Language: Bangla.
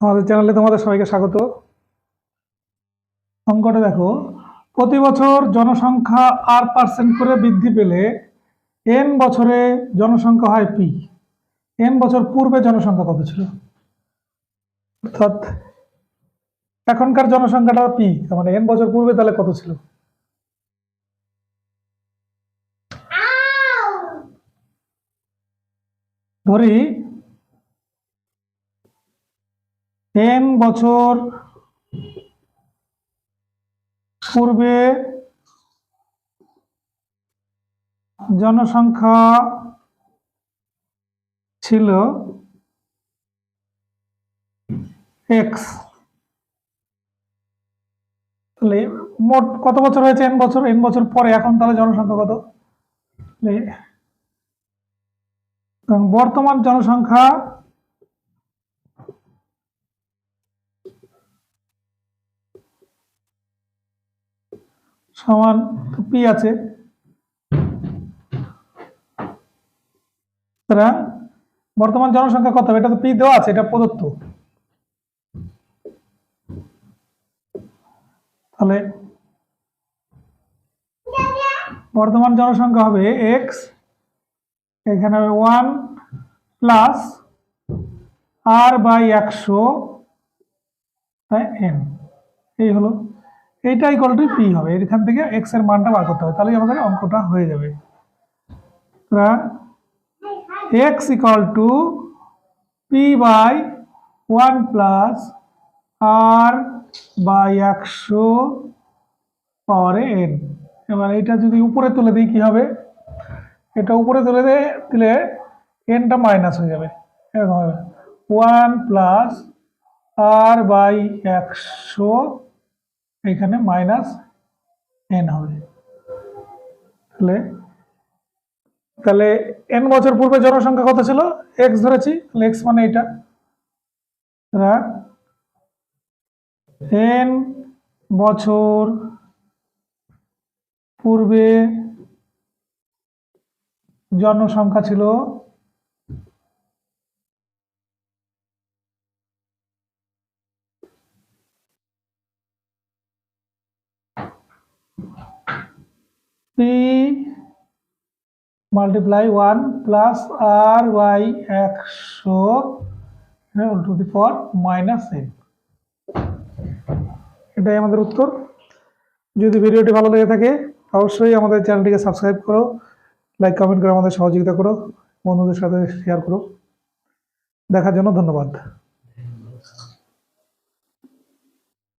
আমাদের চ্যানেলে তোমাদের সবাইকে স্বাগত। অঙ্কটা দেখো প্রতি বছর জনসংখ্যা আর পার্সেন্ট করে বৃদ্ধি পেলে এন বছরে জনসংখ্যা হয় পি এন বছর পূর্বে জনসংখ্যা কত ছিল? অর্থাৎ এখনকার জনসংখ্যাটা পি মানে এন বছর পূর্বে তাহলে কত ছিল? ধরি এন বছর পূর্বে জনসংখ্যা ছিল এক্স তাহলে মোট কত বছর হয়েছে এন বছর? এন বছর পরে, এখন তাহলে জনসংখ্যা কত? বর্তমান জনসংখ্যা সমান পি আছে। সুতরাং বর্তমান জনসংখ্যা কত? এটা তো পি দেওয়া আছে, এটা প্রদত্ত। তাহলে বর্তমান জনসংখ্যা হবে এক্স এখানে হবে ওয়ান প্লাস আর বাই একশো এন এই হলো এইটা ইকুয়াল টু পি হবে। এখান থেকে এক্সের মানটা বার করতে হবে। তাহলে আমাদের অঙ্কটা হয়ে যাবে। X equal to P by one plus R by একশো পাওয়ারে এন এবার এটা যদি উপরে তুলে দিই, কি হবে? এটা উপরে তুলে দিয়ে দিলে এনটা মাইনাস হয়ে যাবে। এরকম হবে। ওয়ান প্লাস আর বাই একশো এখানে মাইনাস এন হবে। তাহলে তাহলে এন বছর পূর্বে জনসংখ্যা কত ছিল? এক্স ধরেছি, তাহলে এক্স মানে এটা এন বছর পূর্বে জনসংখ্যা ছিল multiply one plus R by একশো to the power minus N এটাই আমাদের উত্তর। যদি ভিডিওটি ভালো লেগে থাকে, অবশ্যই আমাদের চ্যানেলটিকে সাবস্ক্রাইব করো লাইক কমেন্ট করে আমাদের সহযোগিতা করো, বন্ধুদের সাথে শেয়ার করো। দেখার জন্য ধন্যবাদ।